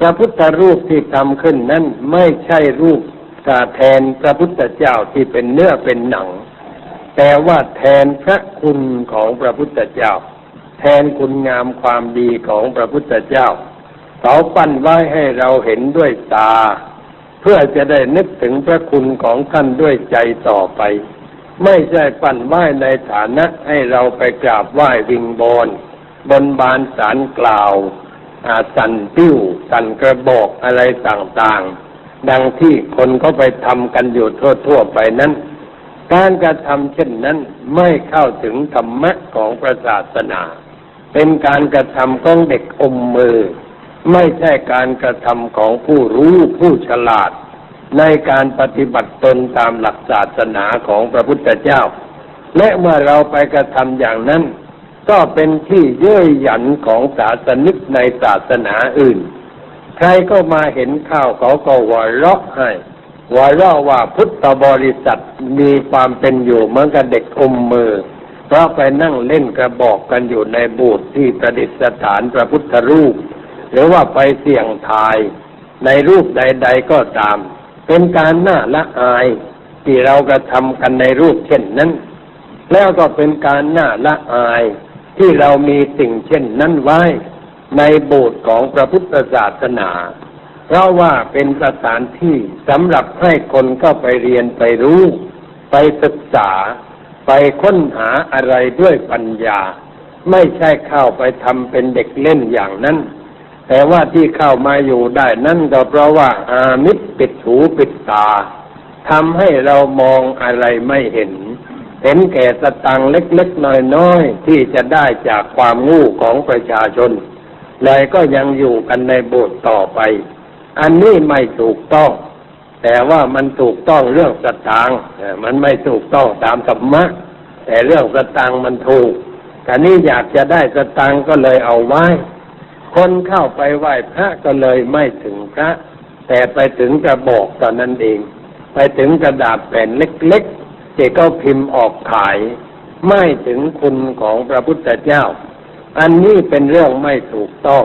พระพุทธรูปที่ทำขึ้นนั้นไม่ใช่รูปกาแทนพระพุทธเจ้าที่เป็นเนื้อเป็นหนัง แต่ว่าแทนพระคุณของพระพุทธเจ้า แทนคุณงามความดีของพระพุทธเจ้าเขาปั้นไว้ให้เราเห็นด้วยตา เพื่อจะได้นึกถึงพระคุณของท่านด้วยใจต่อไป ไม่ใช่ปั้นไว้ในฐานะให้เราไปกราบไหว้วิงบนบนบานสารกล่าว สันติ้ว สันกระบอกอะไรต่างๆ ดังที่คนเขาไปทำกันอยู่ทั่วๆไปนั้น การกระทำเช่นนั้นไม่เข้าถึงธรรมะของพระศาสนา เป็นการกระทำของเด็กอมมือ ไม่ใช่การกระทำของผู้รู้ผู้ฉลาด ในการปฏิบัติตนตามหลักศาสนาของพระพุทธเจ้า และเมื่อเราไปกระทำอย่างนั้น ก็เป็นที่เย้ยหยันของศาสนิกในศาสนาอื่น ใครก็มาเห็นข้าวเขาก็หัวเราะให้หัวเราะว่าพุทธบริษัทมีความเป็นอยู่เหมือนกับเด็กอมมือ เพราะไปนั่งเล่นกระบอกกันอยู่ในบูตที่ประดิษฐานพระพุทธรูป หรือว่าไปเสี่ยงทาย ในรูปใด ๆก็ตาม เป็นการน่าละอายที่เรากระทำกันในรูปเช่นนั้น แล้วก็เป็นการน่าละอาย ที่เรามีสิ่งเช่นนั้นไว้ในโบสถ์ของพระพุทธศาสนา เพราะว่าเป็นสถานที่สำหรับให้คนเข้าไปเรียนไปรู้ ไปศึกษา ไปค้นหาอะไรด้วยปัญญา ไม่ใช่เข้าไปทำเป็นเด็กเล่นอย่างนั้น แต่ว่าที่เข้ามาอยู่ได้นั่นก็เพราะว่าอามิตรปิดหูปิดตาทำให้เรามองอะไรไม่เห็น เห็นแก่สตังเล็กๆน้อยๆที่จะได้จากความงู้ของประชาชน เลยก็ยังอยู่กันในโบสถ์ต่อไป อันนี้ไม่ถูกต้อง แต่ว่ามันถูกต้องเรื่องสตางมันไม่ถูกต้องตามธรรมะ แต่เรื่องสตางมันถูกแต่นี่อยากจะได้สตางก็เลยเอาไว้ คนเข้าไปไหว้พระก็เลยไม่ถึงพระ แต่ไปถึงกระบอกตอนนั้นเอง ไปถึงกระดาษแผ่นเล็กๆ ที่เขาพิมพ์ออกขาย ไม่ถึงคุณของพระพุทธเจ้า อันนี้เป็นเรื่องไม่ถูกต้อง